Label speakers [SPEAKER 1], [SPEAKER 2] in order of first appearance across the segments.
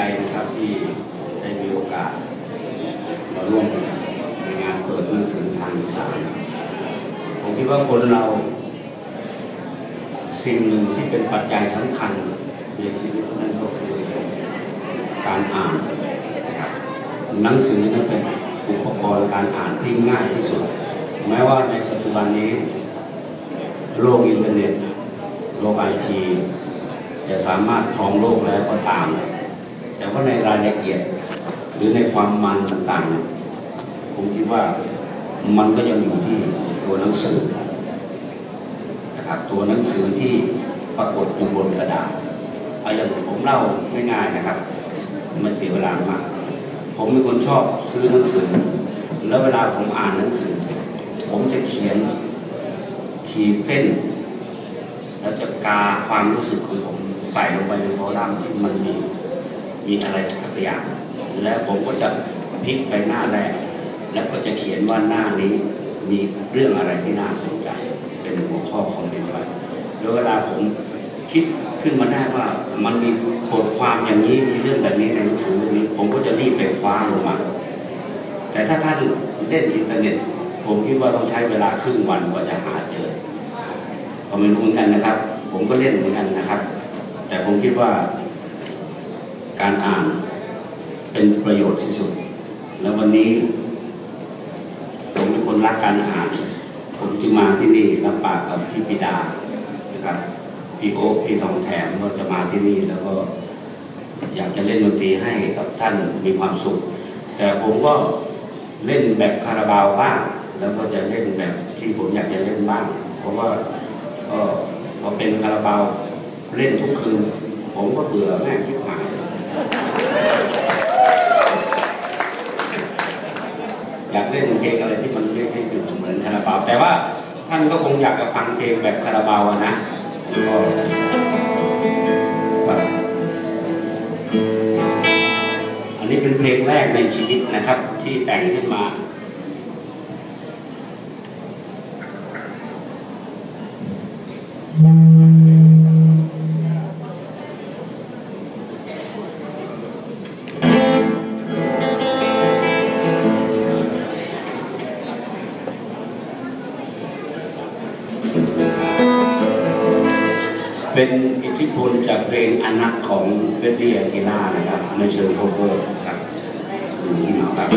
[SPEAKER 1] ใจนะครับที่ได้มีโอกาสมาร่วมในงานเปิดหนังสือทางอีสานผมคิดว่าคนเรา สิ่งหนึ่งที่เป็นปัจจัยสำคัญในชีวิตนั่นก็คือการอ่านนะครับหนังสือนั้นเป็นอุปกรณ์การอ่านที่ง่ายที่สุด แม้ว่าในปัจจุบันนี้ โลกอินเทอร์เน็ต โลกไอทีจะสามารถครองโลกแล้วก็ตาม แต่ว่าในรายละเอียดหรือในความมันต่างๆ ผมคิดว่ามันก็ยังอยู่ที่ตัวหนังสือนะครับตัวหนังสือที่ปรากฏอยู่บนกระดาษเอาอย่างผมเล่าง่ายๆนะครับ มันเสียเวลามาก ผมเป็นคนชอบซื้อหนังสือ แล้วเวลาผมอ่านหนังสือ ผมจะเขียนขีดเส้น แล้วจะกาความรู้สึกของผมใส่ลงไปในคอลัมน์ที่มันมี มีอะไรสักอย่าง แล้วผมก็จะพลิกไปหน้าแรก แล้วก็จะเขียนว่าหน้านี้มีเรื่องอะไรที่น่าสนใจ เป็นหัวข้อคอมเมนต์ไว้แล้วเวลาผมคิดขึ้นมาได้ว่ามันมีบทความอย่างนี้มีเรื่องแบบนี้ในหนังสือเรื่องนี้ ผมก็จะรีบไปคว้าลงมา แต่ถ้าท่านเล่นอินเทอร์เน็ต ผมคิดว่าต้องใช้เวลาครึ่งวันกว่าจะหาเจอก็ไม่รู้เหมือนกันนะครับ ผมก็เล่นเหมือนกันนะครับ แต่ผมคิดว่า การอ่านเป็นประโยชน์ที่สุด แล้ววันนี้ ผมเป็นคนรักการอ่าน ผมจึงมาที่นี่รับปากกับพี่ปิดานะครับพี่โอ๊คพี่ทองแถมก็จะมาที่นี่แล้วก็อยากจะเล่นดนตรีให้กับท่านมีความสุข แต่ผมก็เล่นแบบคาราบาวบ้าง แล้วก็จะเล่นแบบที่ผมอยากจะเล่นบ้าง เพราะว่าก็พอเป็นคาราบาวเล่นทุกคืน ผมก็เบื่อแม่งคิดหา อยากเล่นเพลงอะไรที่มันไม่ไม่เหมือนคาราบาว แต่ว่าท่านก็คงอยากจะฟังเพลงแบบคาราบาวนะอันนี้เป็นเพลงแรกในชีวิตนะครับ ที่แต่งขึ้นมา เฟรดดี้อากิล่านะครับในเชิงโคเวอร์ครับดูที่หนอครับ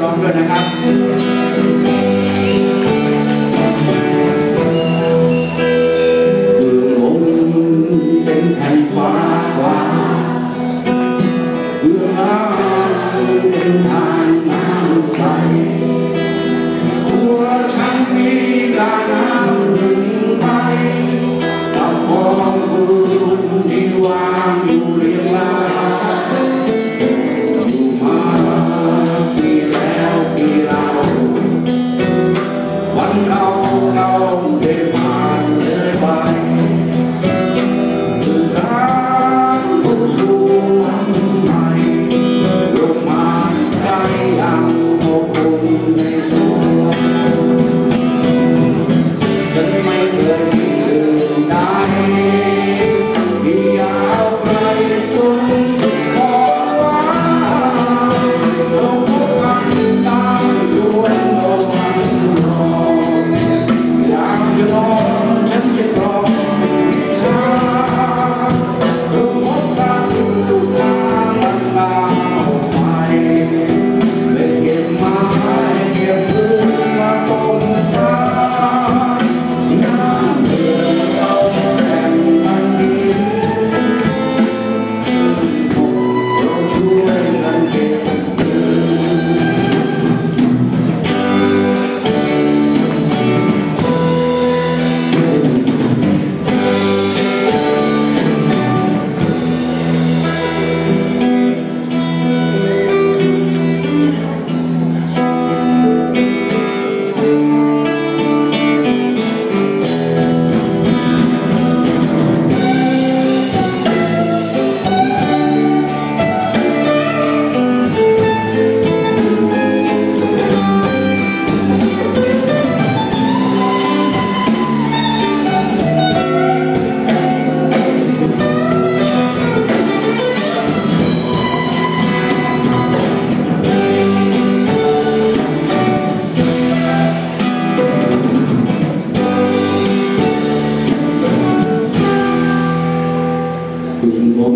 [SPEAKER 1] น้องด้วยนะครับ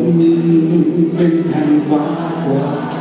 [SPEAKER 1] bình tinh thần phá quả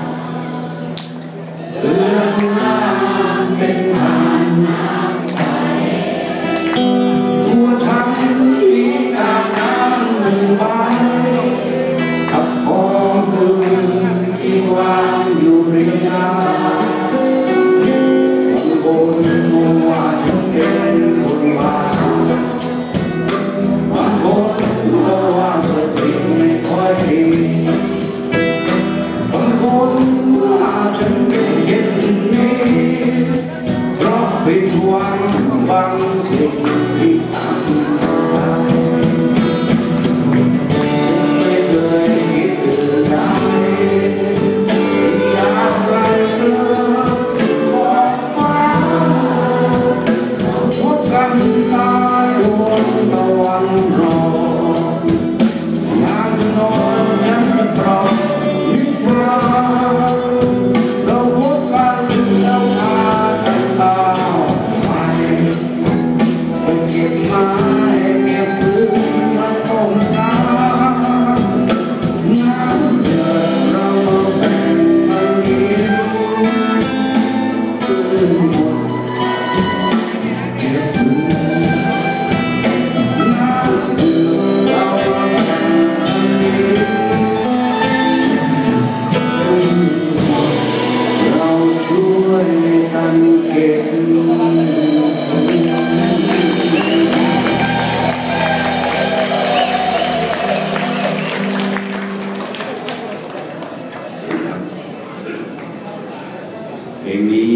[SPEAKER 1] เพลงนี้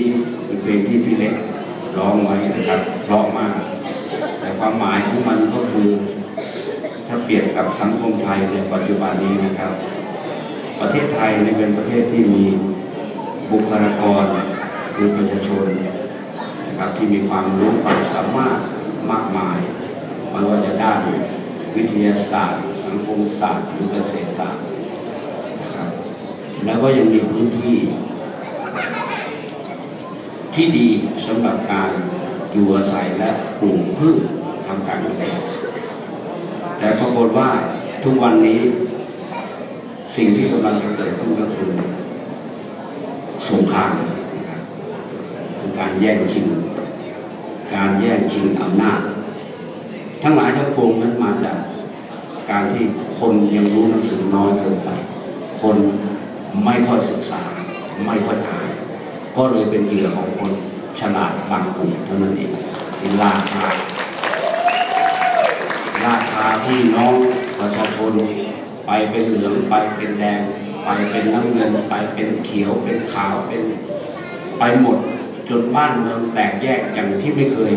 [SPEAKER 1] เป็นเพลงที่พี่เล็กร้องไว้นะครับเพราะมาก แต่ความหมายของมันก็คือ ถ้าเปรียบกับสังคมไทยในปัจจุบันนี้นะครับ ประเทศไทยเนี่ยเป็นประเทศที่มีบุคลากรคือประชาชนนะครับที่มีความรู้ความสามารถมากมายไม่ว่าจะด้านวิทยาศาสตร์ สังคมศาสตร์หรือเกษตรศาสตร์นะครับแล้วก็ยังมีพื้นที่ ที่ดีสำหรับการอยู่อาศัยและปลูกพืชทำการเกษตร แต่ปรากฏว่าทุกวันนี้สิ่งที่กำลังจะเกิดขึ้นก็คือสงครามนะครับคือการแย่งชิง การแย่งชิงอำนาจ ทั้งหลายทั้งปวงนั้นมาจากการที่คนยังรู้หนังสือน้อยเกินไป คนไม่ค่อยศึกษา ไม่ค่อยอ่าน ก็เลยเป็นเหยื่อของคนฉลาดบางกลุ่มเท่านั้นเองที่ลาท้าลาท้าพี่น้องประชาชน ไปเป็นเหลืองไปเป็นแดง ไปเป็นน้ำเงิน ไปเป็นเขียวเป็นขาวเป็นไปหมดจนบ้านเมืองแตกแยกอย่างที่ไม่เคย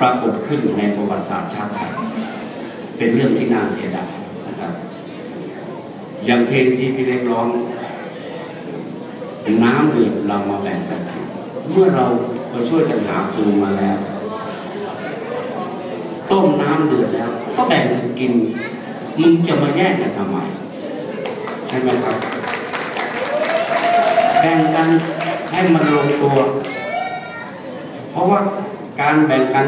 [SPEAKER 1] ปรากฏขึ้นในประวัติศาสตร์ชาติไทย เป็นเรื่องที่น่าเสียดายนะครับ อย่างเพลงที่พี่เล็กร้อง น้ำเดือดเรามาแบ่งกันกินเมื่อเราไปช่วยกันหาฟืนมาแล้ว ต้มน้ำเดือดแล้ว ก็แบ่งกันกิน มึงจะมาแย่งกันทำไม ใช่ไหมครับ แบ่งกันให้มันลงตัว เพราะว่าการแบ่งกัน